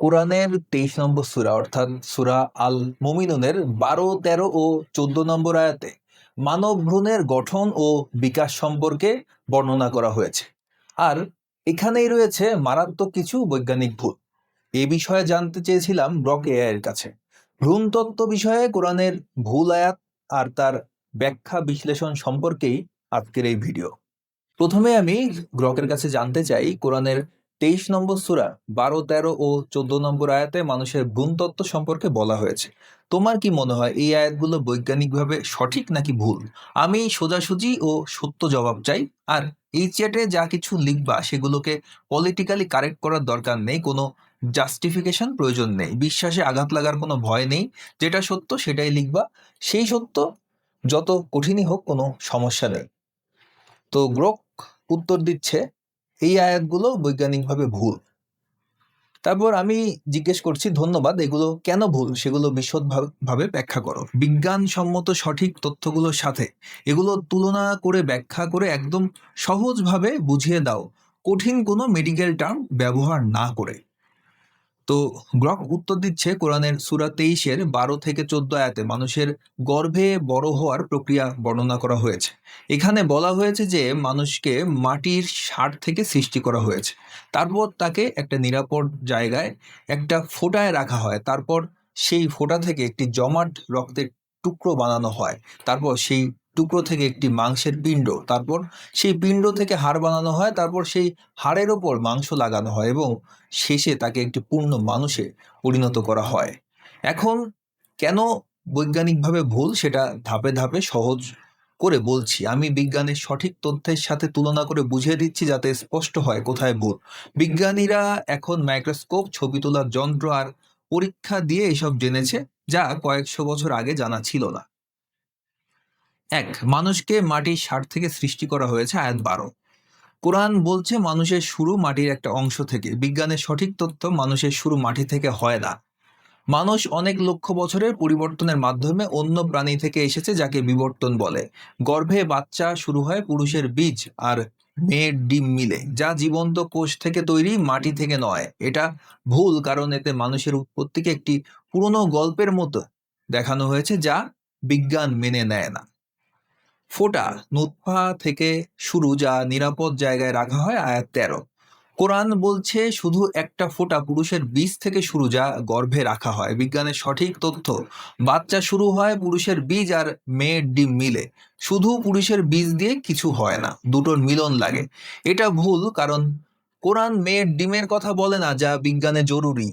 কোরআনের তেইশ নম্বর সুরা, অর্থাৎ সুরা আল মুমিনুনের বারো, তেরো ও চোদ্দ নম্বর আয়াতে মানব ভ্রূণের গঠন ও বিকাশ সম্পর্কে বর্ণনা করা হয়েছে। আর এখানেই রয়েছে মারাত্মক কিছু বৈজ্ঞানিক ভুল। এ বিষয়ে জানতে চেয়েছিলাম ব্রক এআই এর কাছে। ভ্রূণ তত্ত্ব বিষয়ে কোরআনের ভুল আয়াত আর তার ব্যাখ্যা বিশ্লেষণ সম্পর্কেই আজকের এই ভিডিও। প্রথমে আমি গ্রকের কাছে জানতে চাই কোরআনের তেইশ নম্বর সুরা বারো, তেরো ও চোদ্দ নম্বর আয়াতে মানুষের ভ্রূণতত্ত্ব সম্পর্কে বলা হয়েছে। তোমার কি মনে হয় এই আয়াতগুলো বৈজ্ঞানিকভাবে সঠিক নাকি ভুল? আমি সোজাসুজি ও সত্য জবাব চাই। আর এই চ্যাটে যা কিছু লিখবা সেগুলোকে পলিটিক্যালি কারেক্ট করার দরকার নেই, কোনো জাস্টিফিকেশন প্রয়োজন নেই। বিশ্বাসে আঘাত লাগার কোনো ভয় নেই। যেটা সত্য সেটাই লিখবা। সেই সত্য যত কঠিনই হোক কোনো সমস্যা নেই। তো গ্রোক উত্তর দিচ্ছে এই আয়াতগুলো বৈজ্ঞানিকভাবে ভুল। তারপর আমি জিজ্ঞেস করছি, ধন্যবাদ, এগুলো কেন ভুল? সেগুলো বিশদভাবে ব্যাখ্যা করো। বিজ্ঞানসম্মত সঠিক তথ্যগুলোর সাথে এগুলো তুলনা করে ব্যাখ্যা করে একদম সহজভাবে বুঝিয়ে দাও। কঠিন কোনো মেডিকেল টার্ম ব্যবহার না করে। তো গ্রক উত্তর দিচ্ছে কোরআনের সুরা তেইশের বারো থেকে চোদ্দ আয়াতে মানুষের গর্ভে বড় হওয়ার প্রক্রিয়া বর্ণনা করা হয়েছে। এখানে বলা হয়েছে যে মানুষকে মাটির সার থেকে সৃষ্টি করা হয়েছে। তারপর তাকে একটা নিরাপদ জায়গায় একটা ফোঁটায় রাখা হয়। তারপর সেই ফোঁটা থেকে একটি জমাট রক্তের টুকরো বানানো হয়। তারপর সেই টুকরো থেকে একটি মাংসের পিণ্ড, তারপর সেই পিণ্ড থেকে হাড় বানানো হয়, তারপর সেই হাড়ের ওপর মাংস লাগানো হয় এবং শেষে তাকে একটি পূর্ণ মানুষে পরিণত করা হয়। এখন কেন বৈজ্ঞানিকভাবে ভুল সেটা ধাপে ধাপে সহজ করে বলছি। আমি বিজ্ঞানের সঠিক তথ্যের সাথে তুলনা করে বুঝিয়ে দিচ্ছি যাতে স্পষ্ট হয় কোথায় ভুল। বিজ্ঞানীরা এখন মাইক্রোস্কোপ, ছবি তোলার যন্ত্র আর পরীক্ষা দিয়ে এসব জেনেছে, যা কয়েকশো বছর আগে জানা ছিল না। এক, মানুষকে মাটির সার থেকে সৃষ্টি করা হয়েছে আয়াত বারো। কোরআন বলছে মানুষের শুরু মাটির একটা অংশ থেকে। বিজ্ঞানের সঠিক তথ্য মানুষের শুরু মাটি থেকে হয় না। মানুষ অনেক লক্ষ বছরের পরিবর্তনের মাধ্যমে অন্য প্রাণী থেকে এসেছে যাকে বিবর্তন বলে। গর্ভে বাচ্চা শুরু হয় পুরুষের বীজ আর মেয়ের ডিম মিলে, যা জীবন্ত কোষ থেকে তৈরি মাটি থেকে নয়। এটা ভুল, কারণ এতে মানুষের উৎপত্তিকে একটি পুরনো গল্পের মতো দেখানো হয়েছে যা বিজ্ঞান মেনে নেয় না। ফোঁটা, নুৎফা থেকে শুরু যা নিরাপদ জায়গায় রাখা হয় আয়াত তেরো। কোরআন বলছে শুধু একটা ফোঁটা পুরুষের বীজ থেকে শুরু যা গর্ভে রাখা হয়। বিজ্ঞানের সঠিক তথ্য, বাচ্চা শুরু হয় পুরুষের বীজ আর মেয়ের ডিম মিলে। শুধু পুরুষের বীজ দিয়ে কিছু হয় না, দুটোর মিলন লাগে। এটা ভুল কারণ কোরআন মেয়ের ডিমের কথা বলে না যা বিজ্ঞানে জরুরি।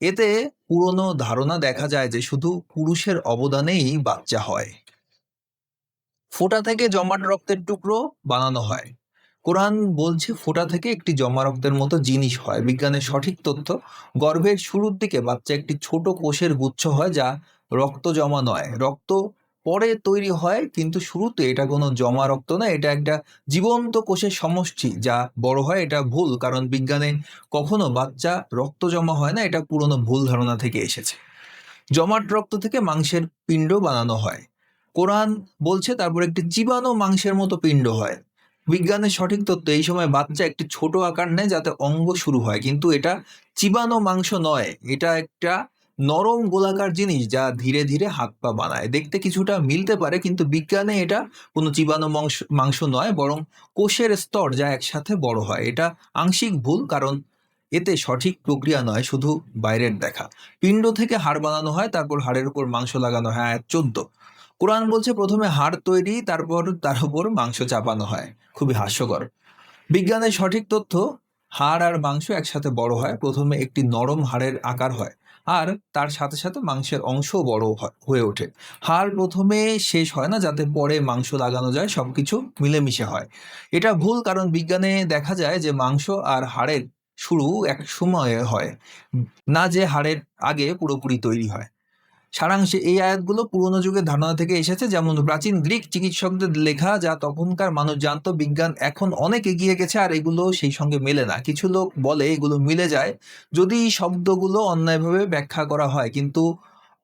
এতে পুরনো ধারণা দেখা যায় যে শুধু পুরুষের অবদানেই বাচ্চা হয়। ফোঁটা থেকে জমাট রক্তের টুকরো বানানো হয়। কোরআন বলছে ফোঁটা থেকে একটি জমা রক্তের মতো জিনিস হয়। বিজ্ঞানের সঠিক তথ্য, গর্ভের শুরুর দিকে বাচ্চা একটি ছোট কোষের গুচ্ছ হয় যা রক্ত জমা নয়। রক্ত পরে তৈরি হয়, কিন্তু শুরুতে এটা কোনো জমা রক্ত না, এটা একটা জীবন্ত কোষের সমষ্টি যা বড় হয়, এটা ভুল, কারণ বিজ্ঞানে কখনো বাচ্চা রক্ত জমা হয় না, এটা পুরনো ভুল ধারণা থেকে এসেছে। জমাট রক্ত থেকে মাংসের পিণ্ড বানানো হয়। কোরআন বলছে, তারপর একটি জীবাণু মাংসের মতো পিণ্ড হয়। বিজ্ঞানের সঠিক তথ্য এই সময় বাচ্চা একটি ছোট আকার নেয় যাতে অঙ্গ শুরু হয়। কিন্তু এটা চিবানো মাংস নয়, এটা একটা নরম গোলাকার জিনিস যা ধীরে ধীরে হাত পা বানায়। দেখতে কিছুটা মিলতে পারে, কিন্তু বিজ্ঞানে এটা কোনো চিবানো মাংস মাংস নয়, বরং কোষের স্তর যা একসাথে বড় হয়। এটা আংশিক ভুল, কারণ এতে সঠিক প্রক্রিয়া নয়, শুধু বাইরের দেখা। পিণ্ড থেকে হাড় বানানো হয়, তারপর হাড়ের উপর মাংস লাগানো হয়। চোদ্দ। কোরআন বলছে প্রথমে হাড় তৈরি, তারপর তার উপর মাংস চাপানো হয়। খুবই হাস্যকর। বিজ্ঞানের সঠিক তথ্য, হাড় আর মাংস একসাথে বড় হয়, প্রথমে একটি নরম হাড়ের আকার হয়, আর তার সাথে সাথে মাংসের অংশও বড় হয়ে ওঠে। হাড় প্রথমে শেষ হয় না, যাতে পরে মাংস লাগানো যায় সব কিছু মিলেমিশে হয়। এটা ভুল, কারণ বিজ্ঞানে দেখা যায় যে মাংস আর হাড়ের শুরু এক সময়ে হয়, না যে হাড়ের আগে পুরোপুরি তৈরি হয়। সারাংশে এই আয়াতগুলো পুরনো যুগের ধারণা থেকে এসেছে, যেমন প্রাচীন গ্রিক চিকিৎসকদের লেখা যা তখনকার মানুষ জানত, বিজ্ঞান এখন অনেক এগিয়ে গেছে আর এগুলো সেই সঙ্গে মেলে না। কিছু লোক বলে এগুলো মিলে যায় যদি শব্দগুলো অন্যায়ভাবে ব্যাখ্যা করা হয়, কিন্তু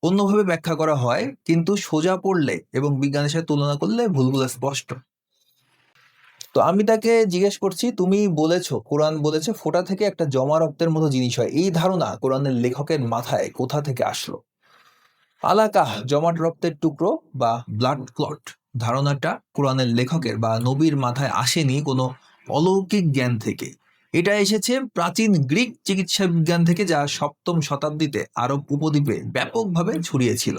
অন্যভাবে ব্যাখ্যা করা হয়, কিন্তু সোজা পড়লে এবং বিজ্ঞানের সাথে তুলনা করলে ভুলগুলো স্পষ্ট। তো আমি তাকে জিজ্ঞেস করছি, তুমি বলেছ, কোরআন বলেছে, ফোটা থেকে একটা জমা রক্তের মতো জিনিস হয়। এই ধারণা কোরআনের লেখকের মাথায় কোথা থেকে আসলো? আলাকা জমাট রক্তের টুকরো বা ব্লাড ক্লট ধারণাটা কোরআনের লেখকের বা নবীর মাথায় আসেনি কোনো অলৌকিক জ্ঞান থেকে। এটা এসেছে প্রাচীন গ্রিক চিকিৎসা বিজ্ঞান থেকে যা সপ্তম শতাব্দীতে আরব উপদ্বীপে ব্যাপকভাবে ছড়িয়েছিল।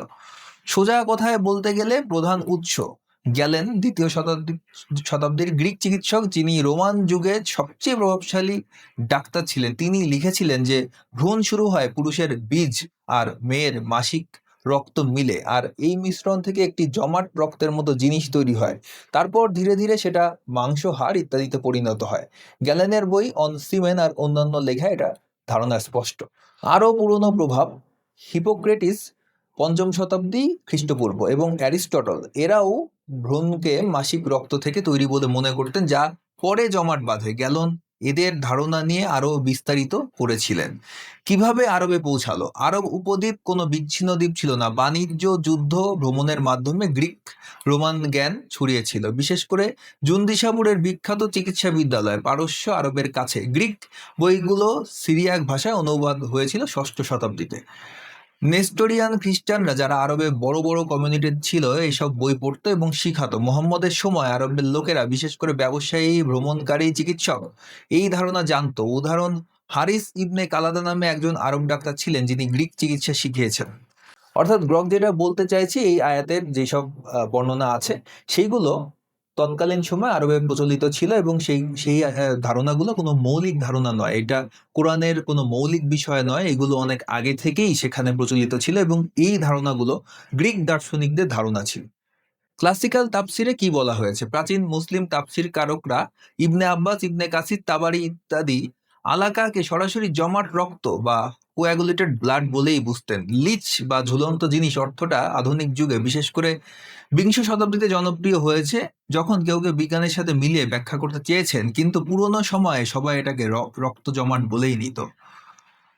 সোজা কথায় বলতে গেলে প্রধান উৎস গেলেন দ্বিতীয় শতাব্দী, শতাব্দীর গ্রিক চিকিৎসক যিনি রোমান যুগে সবচেয়ে প্রভাবশালী ডাক্তার ছিলেন, তিনি লিখেছিলেন যে ভ্রূণ শুরু হয় পুরুষের বীজ আর মেয়ের মাসিক রক্ত মিলে। আর এই মিশ্রণ থেকে একটি জমাট রক্তের মতো জিনিস তৈরি হয়। তারপর ধীরে ধীরে সেটা মাংস, হাড় ইত্যাদিতে পরিণত হয়। গ্যালেনের বই অন সিমেন আর অন্যান্য লেখা এটা ধারণা স্পষ্ট। আরও পুরনো প্রভাব, হিপোক্রেটিস, পঞ্চম শতাব্দী খ্রিস্টপূর্ব এবং অ্যারিস্টটল, এরাও ভ্রূণকে মাসিক রক্ত থেকে তৈরি বলে মনে করতেন, যা পরে জমাট বাঁধে, গ্যালন এদের ধারণা নিয়ে আরও বিস্তারিত করেছিলেন কীভাবে আরবে পৌঁছালো? আরব উপদ্বীপ কোনো বিচ্ছিন্ন দ্বীপ ছিল না। বাণিজ্য, যুদ্ধ, ভ্রমণের মাধ্যমে গ্রিক, রোমান জ্ঞান ছড়িয়েছিল। বিশেষ করে জুন্দিসাপুরের বিখ্যাত চিকিৎসা বিদ্যালয় পারস্য আরবের কাছে। গ্রিক বইগুলো সিরিয়াক ভাষায় অনুবাদ হয়েছিল ষষ্ঠ শতাব্দীতে। নেস্টোরিয়ান খ্রিস্টানরা যারা আরবে বড় বড় কমিউনিটি ছিল, এইসব বই পড়তো এবং শিখাতো। মোহাম্মদের সময় আরবের লোকেরা, বিশেষ করে ব্যবসায়ী, ভ্রমণকারী, চিকিৎসক, এই ধারণা জানতো। উদাহরণ, হারিস ইবনে কালাদা নামে একজন আরব ডাক্তার ছিলেন, যিনি গ্রিক চিকিৎসা শিখিয়েছেন। অর্থাৎ গ্রক যেটা বলতে চাইছি, এই আয়াতের যেসব বর্ণনা আছে, সেইগুলো তৎকালীন সময় আরবে প্রচলিত ছিল এবং সেই সেই ধারণাগুলো কোনো মৌলিক ধারণা নয়। এটা কোরআনের কোনো মৌলিক বিষয় নয়, এগুলো অনেক আগে থেকেই সেখানে প্রচলিত ছিল এবং এই ধারণাগুলো গ্রিক দার্শনিকদের ধারণা ছিল। ক্লাসিক্যাল তাপসিরে কি বলা হয়েছে? প্রাচীন মুসলিম তাপসির কারকরা ইবনে আব্বাস, ইবনে কাসির, তাবারি ইত্যাদি আলাকাকে সরাসরি জমাট রক্ত বা কোয়াগুলেটেড ব্লাড বলেই বুঝতেন। লিচ বা ঝুলন্ত জিনিস অর্থটা আধুনিক যুগে, বিশেষ করে বিংশ শতাব্দীতে জনপ্রিয় হয়েছে যখন কেউ কেউ বিজ্ঞানের সাথে মিলিয়ে ব্যাখ্যা করতে চেয়েছেন, কিন্তু পুরনো সময়ে সবাই এটাকে রক্ত জমাট বলেই নিত।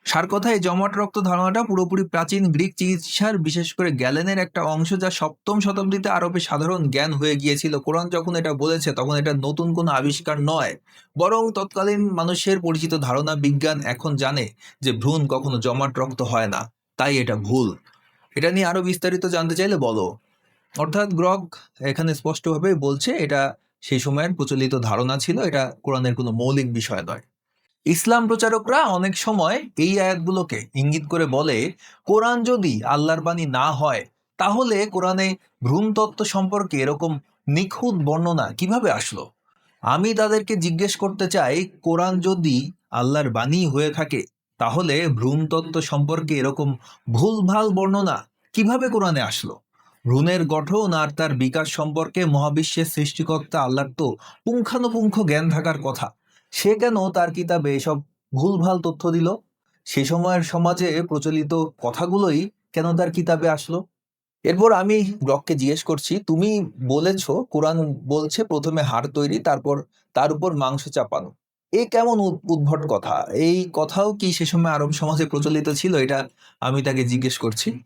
সার কথায় জমাট রক্ত ধারণাটা পুরোপুরি প্রাচীন গ্রিক চিকিৎসার, বিশেষ করে গ্যালেনের একটা অংশ যা সপ্তম শতাব্দীতে আরবে সাধারণ জ্ঞান হয়ে গিয়েছিল। কোরআন যখন এটা বলেছে, তখন এটা নতুন কোনো আবিষ্কার নয়। বরং তৎকালীন মানুষের পরিচিত ধারণা, বিজ্ঞান এখন জানে যে ভ্রূণ কখনো জমাট রক্ত হয় না। তাই এটা ভুল। এটা নিয়ে আরও বিস্তারিত জানতে চাইলে বলো। অর্থাৎ গ্রগ এখানে স্পষ্টভাবে বলছে, এটা সেই সময়ের প্রচলিত ধারণা ছিল, এটা কোরআনের কোনো মৌলিক বিষয় নয়। ইসলাম প্রচারকরা অনেক সময় এই আয়াতগুলোকে ইঙ্গিত করে বলে, কোরআন যদি আল্লাহর বাণী না হয়, তাহলে কোরআনে ভ্রূণতত্ত্ব সম্পর্কে এরকম নিখুঁত বর্ণনা কীভাবে আসলো? আমি তাদেরকে জিজ্ঞেস করতে চাই, কোরআন যদি আল্লাহর বাণী হয়ে থাকে, তাহলে ভ্রূণতত্ত্ব সম্পর্কে এরকম ভুলভাল বর্ণনা কীভাবে কোরআনে আসলো? ভ্রূণের গঠন আর তার বিকাশ সম্পর্কে মহাবিশ্বের সৃষ্টিকর্তা আল্লাহর তো পুঙ্খানুপুঙ্খ জ্ঞান থাকার কথা। সে কেন তার কিতাবে এসব ভুলভাল তথ্য দিল? সে সময়ের সমাজে প্রচলিত কথাগুলোই কেন তার কিতাবে আসলো? এরপর আমি গ্রককে জিজ্ঞেস করছি, তুমি বলেছ, কোরআন বলছে প্রথমে হাড় তৈরি, তারপর তার উপর মাংস চাপানো। এ কেমন উদ- উদ্ভট কথা? এই কথাও কি সে সময় আরব সমাজে প্রচলিত ছিল? এটা আমি তাকে জিজ্ঞেস করছি।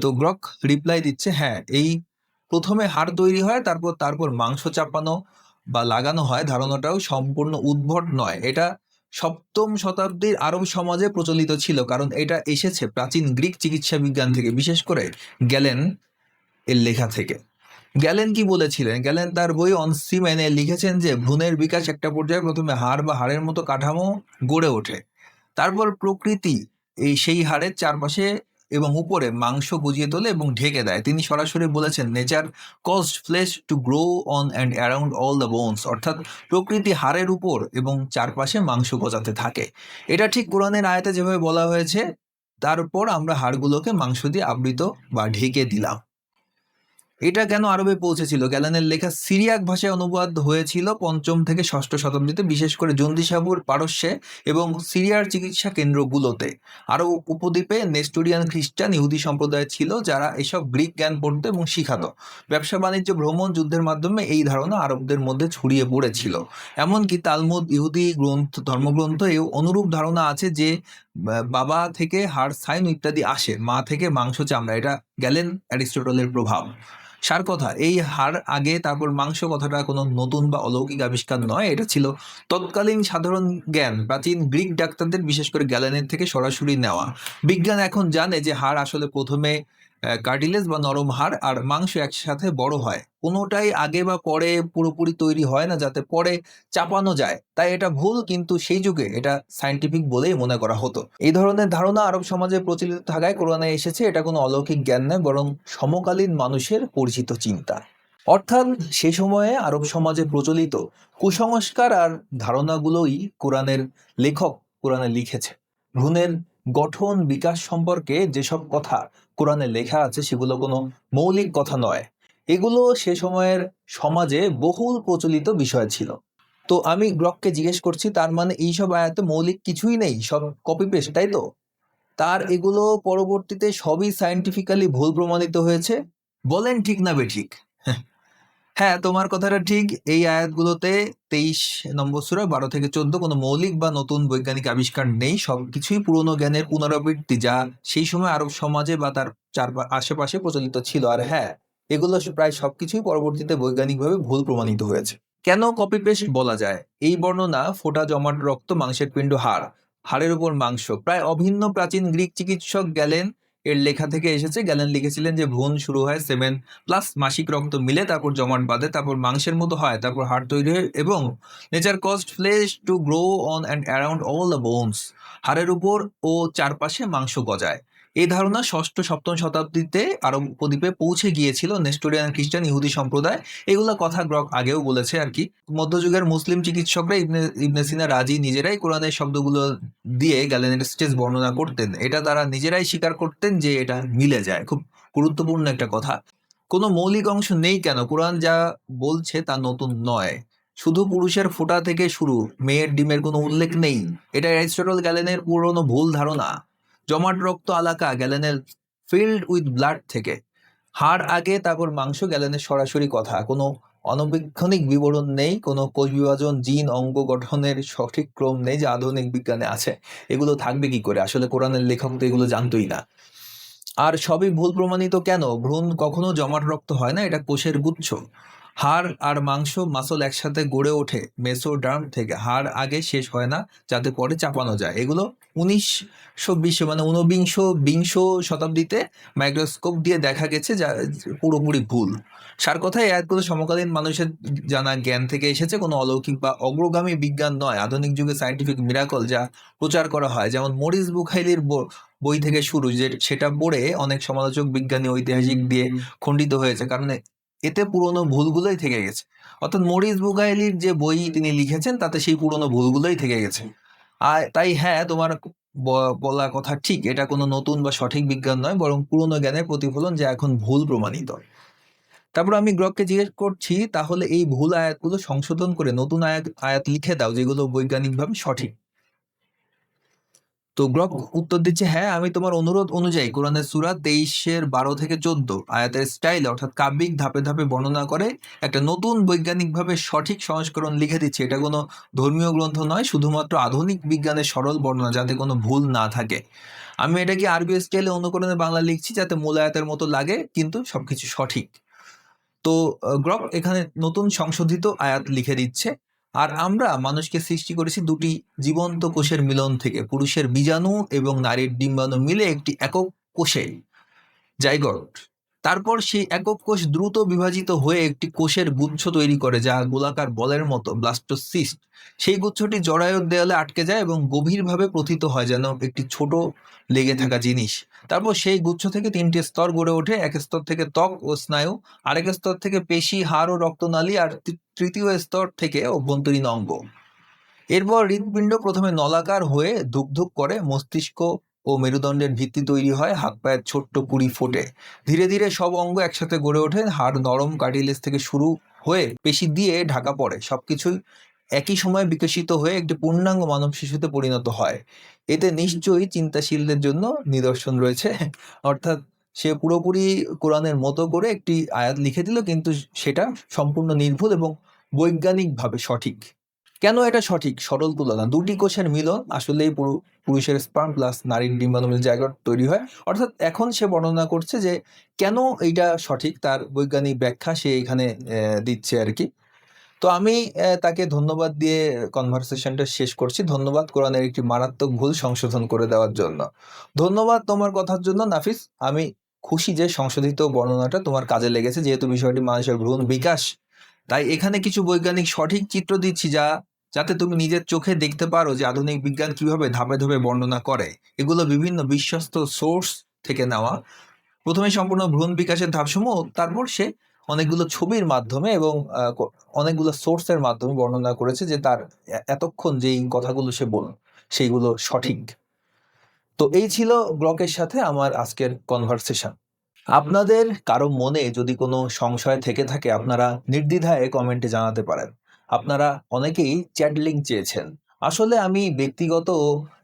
তো গ্রক রিপ্লাই দিচ্ছে হ্যাঁ এই প্রথমে হাড় তৈরি হয়, তারপর তারপর মাংস চাপানো বা লাগানো হয় ধারণাটাও সম্পূর্ণ উদ্ভট নয়। এটা সপ্তম শতাব্দীর আরব সমাজে প্রচলিত ছিল কারণ এটা এসেছে প্রাচীন গ্রিক চিকিৎসা বিজ্ঞান থেকে, বিশেষ করে গ্যালেন এর লেখা থেকে। গ্যালেন কি বলেছিলেন? গ্যালেন তার বই অন সিমেনে লিখেছেন যে, ভ্রূণের বিকাশ একটা পর্যায়ে প্রথমে হাড় বা হাড়ের মতো কাঠামো গড়ে ওঠে। তারপর প্রকৃতি এই সেই হাড়ের চারপাশে এবং উপরে মাংস গজিয়ে তোলে এবং ঢেকে দেয়। তিনি সরাসরি বলেছেন nature caused flesh to grow on and around all the bones অর্থাৎ প্রকৃতি হাড়ের উপর এবং চারপাশে মাংস গজাতে থাকে। এটা ঠিক কোরআনের আয়তে যেভাবে বলা হয়েছে, তারপর আমরা হাড়গুলোকে মাংস দিয়ে আবৃত বা ঢেকে দিলাম। এটা কেন আরবে পৌঁছেছিল? গ্যালানের লেখা সিরিয়াক ভাষায় অনুবাদ হয়েছিল পঞ্চম থেকে ষষ্ঠ শতাব্দীতে, বিশেষ করে জন্দিসাবুর পারস্যে এবং সিরিয়ার চিকিৎসা কেন্দ্রগুলোতে। আরও উপদ্বীপে নেস্টোরিয়ান খ্রিস্টান ইহুদি সম্প্রদায় ছিল যারা এসব গ্রিক জ্ঞান পড়তো এবং শিখাত। ব্যবসা বাণিজ্য, ভ্রমণ, যুদ্ধের মাধ্যমে এই ধারণা আরবদের মধ্যে ছড়িয়ে পড়েছিল। এমনকি তালমুদ ইহুদি গ্রন্থ, ধর্মগ্রন্থ এও অনুরূপ ধারণা আছে যে বাবা থেকে হাড়, সাইন ইত্যাদি আসে, মা থেকে মাংস চামড়া। এটা গ্যালেন অ্যারিস্টটলের প্রভাব। সার কথা, এই হার আগে তারপর মাংস কথাটা কোনো নতুন বা অলৌকিক আবিষ্কার নয়, এটা ছিল তৎকালীন সাধারণ জ্ঞান, প্রাচীন গ্রিক ডাক্তারদের বিশেষ করে গ্যালেনের থেকে সরাসরি নেওয়া। বিজ্ঞান এখন জানে যে হার আসলে প্রথমে কার্টিলেজ বা নরম হাড় আর মাংস একসাথে বড় হয়। কোনোটাই আগে বা পরে পুরোপুরি তৈরি হয় না যাতে পরে চাপানো যায়। তাই এটা ভুল, কিন্তু সেই যুগে এটা সায়েন্টিফিক বলেই মনে করা হতো। এই ধরনের ধারণা আরব সমাজে প্রচলিত থাকায় কোরআনে এসেছে, এটা কোনো অলৌকিক জ্ঞান নয়, বরং সমকালীন মানুষের পরিচিত চিন্তা। অর্থাৎ সে সময়ে আরব সমাজে প্রচলিত কুসংস্কার আর ধারণাগুলোই কোরআনের লেখক কোরআনে লিখেছে। ভ্রূণের গঠন, বিকাশ সম্পর্কে যেসব কথা কোরআনে লেখা আছে, সেগুলো কোনো মৌলিক কথা নয়। এগুলো সে সময়ের সমাজে বহুল প্রচলিত বিষয় ছিল। তো আমি গ্রককে জিজ্ঞেস করছি, তার মানে এইসব আয়াতে মৌলিক কিছুই নেই? সব কপি পেস্ট তাই তো? তার এগুলো পরবর্তীতে সবই সায়েন্টিফিক্যালি ভুল প্রমাণিত হয়েছে। বলেন ঠিক না বেঠিক হ্যাঁ তোমার কথাটা ঠিক। এই আয়াতগুলোতে তেইশ নম্বর সুরা, বারো থেকে চোদ্দ কোনো মৌলিক বা নতুন বৈজ্ঞানিক আবিষ্কার নেই। সবকিছুই পুরনো জ্ঞানের পুনরাবৃত্তি যা সেই সময় আরব সমাজে বা তার চার আশেপাশে প্রচলিত ছিল। আর হ্যাঁ এগুলো প্রায় সবকিছুই পরবর্তীতে বৈজ্ঞানিকভাবে ভুল প্রমাণিত হয়েছে। কেন কপি পেস্ট বলা যায়? এই বর্ণনা ফোটা জমাট রক্ত, মাংসের পিণ্ড, হাড়। হাড়ের উপর মাংস। প্রায় অভিন্ন প্রাচীন গ্রিক চিকিৎসক গ্যালেন এর লেখা থেকে এসেছে গ্যালেন লিখেছিলেন যে ভ্রূণ শুরু হয় সেভেন প্লাস মাসিক রক্ত মিলে তারপর জমাট বাঁধে, তারপর মাংসের মতো হয়, তারপর হাড় তৈরি হয় এবং nature caused flesh to grow on and around all the bones হাড়ের উপর ও চারপাশে মাংস গজায়। এই ধারণা ষষ্ঠ সপ্তম শতাব্দীতে আরব উপদ্বীপে পৌঁছে গিয়েছিল নেস্টোরিয়ান খ্রিস্টান ইহুদি সম্প্রদায়। এগুলো কথা গ্রক আগেও বলেছে আর কি। মধ্যযুগের মুসলিম চিকিৎসকরা ইবনে ইবনে সিনা রাজি নিজেরাই কোরআনের শব্দগুলো দিয়ে গ্যালেনের স্টেজ বর্ণনা করতেন। এটা তারা নিজেরাই স্বীকার করতেন যে এটা মিলে যায়। খুব গুরুত্বপূর্ণ একটা কথা। কোনো মৌলিক অংশ নেই কেন? কোরআন যা বলছে তা নতুন নয়। শুধু পুরুষের ফোঁটা থেকে শুরু। মেয়ের ডিমের কোনো উল্লেখ নেই। এটা অ্যারিস্টটল গ্যালেনের পুরনো ভুল ধারণা। জমাট রক্ত আলাকা গ্যালেনের ফিল্ড উইথ ব্লাড থেকে। হাড় আগে তারপর মাংস গ্যালেনের সরাসরি কথা। কোনো অনবীক্ষণিক বিবরণ নেই কোনো কোষ বিভাজন জিন অঙ্গ গঠনের সঠিক ক্রম নেই যে আধুনিক বিজ্ঞানে আছে। এগুলো থাকবে কি করে? আসলে কোরআনের লেখক তো এগুলো জানতোই না। আর সবই ভুল প্রমাণিত কেন? ভ্রূণ কখনো জমাট রক্ত হয় না এটা কোষের গুচ্ছ। হাড় আর মাংস মাসল একসাথে গড়ে ওঠে মেসোডার্ম থেকে। হাড় আগে শেষ হয় না যাতে পরে চাপানো যায়। এগুলো উনিশশো বিশে মানে ঊনবিংশ বিংশ শতাব্দীতে মাইক্রোস্কোপ দিয়ে দেখা গেছে যা পুরোপুরি ভুল। সার কথায় এগুলো সমকালীন মানুষের জানা জ্ঞান থেকে এসেছে। কোনো অলৌকিক বা অগ্রগামী বিজ্ঞান নয়। আধুনিক যুগে সায়েন্টিফিক মিরাকল যা প্রচার করা হয়। যেমন মরিস বুখাইলির বই থেকে শুরু যে সেটা পড়ে অনেক সমালোচক বিজ্ঞানী ঐতিহাসিক দিয়ে খণ্ডিত হয়েছে। কারণ এতে পুরনো ভুলগুলোই থেকে গেছে। অর্থাৎ মরিস বুগাইলির যে বই তিনি লিখেছেন তাতে সেই পুরনো ভুলগুলোই থেকে গেছে। আর তাই হ্যাঁ তোমার বলা কথা ঠিক এটা কোনো নতুন বা সঠিক বিজ্ঞান নয় বরং পুরনো জ্ঞানের প্রতিফলন যা এখন ভুল প্রমাণিত। তারপর আমি গ্রককে জিজ্ঞেস করছি তাহলে এই ভুল আয়াতগুলো সংশোধন করে নতুন আয়াত আয়াত লিখে দাও যেগুলো বৈজ্ঞানিকভাবে সঠিক। তো গ্রক উত্তর দিচ্ছে হ্যাঁ আমি তোমার অনুরোধ অনুযায়ী কোরআনের সুরা তেইশের বারো থেকে চোদ্দ আয়াতের স্টাইল অর্থাৎ কাব্যিক ধাপে ধাপে বর্ণনা করে একটা নতুন বৈজ্ঞানিকভাবে সঠিক সংস্করণ লিখে দিচ্ছে। এটা কোনো ধর্মীয় গ্রন্থ নয় শুধুমাত্র আধুনিক বিজ্ঞানের সরল বর্ণনা যাতে কোনো ভুল না থাকে। আমি এটাকে আরবি স্টাইলে অনুকরণে বাংলা লিখছি যাতে মূল আয়াতের মতো লাগে? কিন্তু সবকিছু সঠিক। তো গ্রক এখানে নতুন সংশোধিত আয়াত লিখে দিচ্ছে। আর আমরা মানুষকে সৃষ্টি করেছি দুটি জীবন্ত কোষের মিলন থেকে, পুরুষের বীজাণু এবং নারীর ডিম্বাণু মিলে একটি একক কোষে। জাইগট তারপর সেই একক কোষ দ্রুত বিভাজিত হয়ে একটি কোষের গুচ্ছ তৈরি করে যা গোলাকার বলের মতো, ব্লাস্টোসিস্ট। সেই গুচ্ছটি জরায়ুর দেয়ালে আটকে যায় এবং গভীরভাবে প্রথিত হয় যেন একটি ছোট লেগে থাকা জিনিস। তারপর সেই গুচ্ছ থেকে তিনটি স্তর গড়ে ওঠে, এক স্তর থেকে ত্বক ও স্নায়ু, আরেক স্তর থেকে পেশি, হাড় ও রক্তনালী, আর তৃতীয় স্তর থেকে অভ্যন্তরীণ অঙ্গ। এরপর হৃৎপিণ্ড প্রথমে নলাকার হয়ে ধুকধুক করে মস্তিষ্ক ও মেরুদণ্ডের ভিত্তি তৈরি হয় হাত পায়ের ছোট্ট কুড়ি ফোটে। ধীরে ধীরে সব অঙ্গ একসাথে গড়ে ওঠে, হাড় নরম কার্টিলেজ থেকে শুরু হয়ে পেশি দিয়ে ঢাকা পড়ে। সবকিছুই একই সময় বিকশিত হয়ে একটি পূর্ণাঙ্গ মানব শিশুতে পরিণত হয়। এতে নিশ্চয়ই চিন্তাশীলদের জন্য নিদর্শন রয়েছে। অর্থাৎ সে পুরোপুরি কোরআনের মতো করে একটি আয়াত লিখে দিল, কিন্তু সেটা সম্পূর্ণ নির্ভুল এবং বৈজ্ঞানিকভাবে সঠিক। কেন এটা সঠিক? সরল তুলনা। দুটি কোষের মিলন আসলেই পুরু- পুরুষের স্পার্ম প্লাস নারীর ডিম্বাণুর জায়গা তৈরি হয়। অর্থাৎ এখন সে বর্ণনা করছে যে কেন এইটা সঠিক? তার বৈজ্ঞানিক ব্যাখ্যা সে এখানে দিচ্ছে আর কি। তো আমি তাকে ধন্যবাদ দিয়ে কনভারসেশনটা শেষ করছি। ধন্যবাদ কোরআনের একটি মারাত্মক ভুল সংশোধন করে দেওয়ার জন্য। ধন্যবাদ তোমার কথার জন্য, নাফিস। আমি খুশি যে সংশোধিত বর্ণনাটা তোমার কাজে লেগেছে, যেহেতু বিষয়টি মানুষের ভ্রূণ বিকাশ। তাই এখানে কিছু বৈজ্ঞানিক সঠিক চিত্র দিচ্ছি যা যাতে তুমি নিজের চোখে দেখতে পারো যে আধুনিক বিজ্ঞান কীভাবে ধাপে ধাপে বর্ণনা করে। এগুলো বিভিন্ন বিশ্বস্ত সোর্স থেকে নেওয়া। প্রথমে সম্পূর্ণ ভ্রূণ বিকাশের ধাপসমূহ, তারপর সে অনেকগুলো ছবির মাধ্যমে এবং অনেকগুলো সোর্সের মাধ্যমে বর্ণনা করেছে যে তার এতক্ষণ যেই কথাগুলো সে বল, সেইগুলো সঠিক। তো এই ছিল ব্লকের সাথে আমার আজকের কনভারসেশন আপনাদের কারও মনে যদি কোনো সংশয় থেকে থাকে, আপনারা নির্দ্বিধায় কমেন্টে জানাতে পারেন। আপনারা অনেকেই চ্যাট লিঙ্ক চেয়েছেন। আসলে আমি ব্যক্তিগত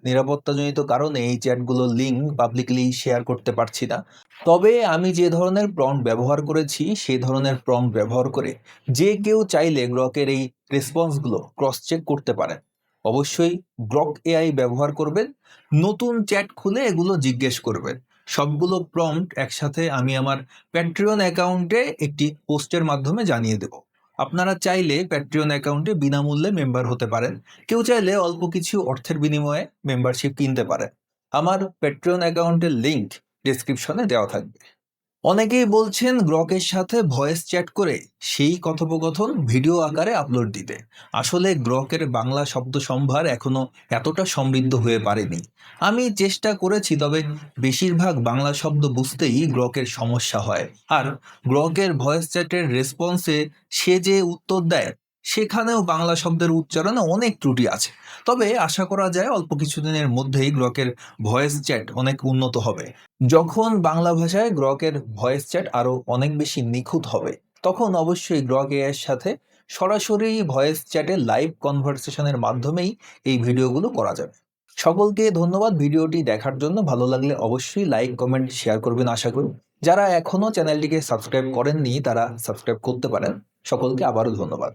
নিরাপত্তাজনিত কারণে এই চ্যাটগুলোর লিঙ্ক পাবলিকলি শেয়ার করতে পারছি না। তবে আমি যে ধরনের প্রম্পট ব্যবহার করেছি, সেই ধরনের প্রম্পট ব্যবহার করে যে কেউ চাইলে গ্রকের এই রেসপন্সগুলো ক্রস চেক করতে পারেন। অবশ্যই গ্রক এআই ব্যবহার করবেন, নতুন চ্যাট খুলে এগুলো জিজ্ঞেস করবেন। সবগুলো প্রম্পট একসাথে আমি আমার প্যাট্রিয়ন অ্যাকাউন্টে একটি পোস্টের মাধ্যমে জানিয়ে দেব। আপনারা চাইলে প্যাট্রিয়ন অ্যাকাউন্টে বিনামূল্যে মেম্বার হতে পারেন। কেউ চাইলে অল্প কিছু অর্থের বিনিময়ে মেম্বারশিপ কিনতে পারে আমার প্যাট্রিয়ন অ্যাকাউন্টের লিঙ্ক ডিসক্রিপশনে দেওয়া থাকবে। অনেকেই বলছেন গ্রকের সাথে ভয়েস চ্যাট করে সেই কথোপকথন ভিডিও আকারে আপলোড দিতে। আসলে গ্রকের বাংলা শব্দ সম্ভার এখনও এতটা সমৃদ্ধ হয়ে পারেনি। আমি চেষ্টা করেছি, তবে বেশিরভাগ বাংলা শব্দ বুঝতেই গ্রকের সমস্যা হয়। আর গ্রকের ভয়েস চ্যাটের রেসপন্সে সে যে উত্তর দেয় সেখানেও বাংলা শব্দের উচ্চারণে অনেক ত্রুটি আছে। তবে আশা করা যায় অল্প কিছুদিনের মধ্যেই গ্রকের ভয়েস চ্যাট অনেক উন্নত হবে। যখন বাংলা ভাষায় গ্রকের ভয়েস চ্যাট আরও অনেক বেশি নিখুঁত হবে, তখন অবশ্যই গ্রক এর সাথে সরাসরি ভয়েস চ্যাটে লাইভ কনভারসেশনের মাধ্যমেই এই ভিডিওগুলো করা যাবে। সকলকে ধন্যবাদ, ভিডিওটি দেখার জন্য। ভালো লাগলে অবশ্যই লাইক, কমেন্ট, শেয়ার করবেন আশা করি। যারা এখনও চ্যানেলটিকে সাবস্ক্রাইব করেননি, তারা সাবস্ক্রাইব করতে পারেন। সকলকে আবারও ধন্যবাদ।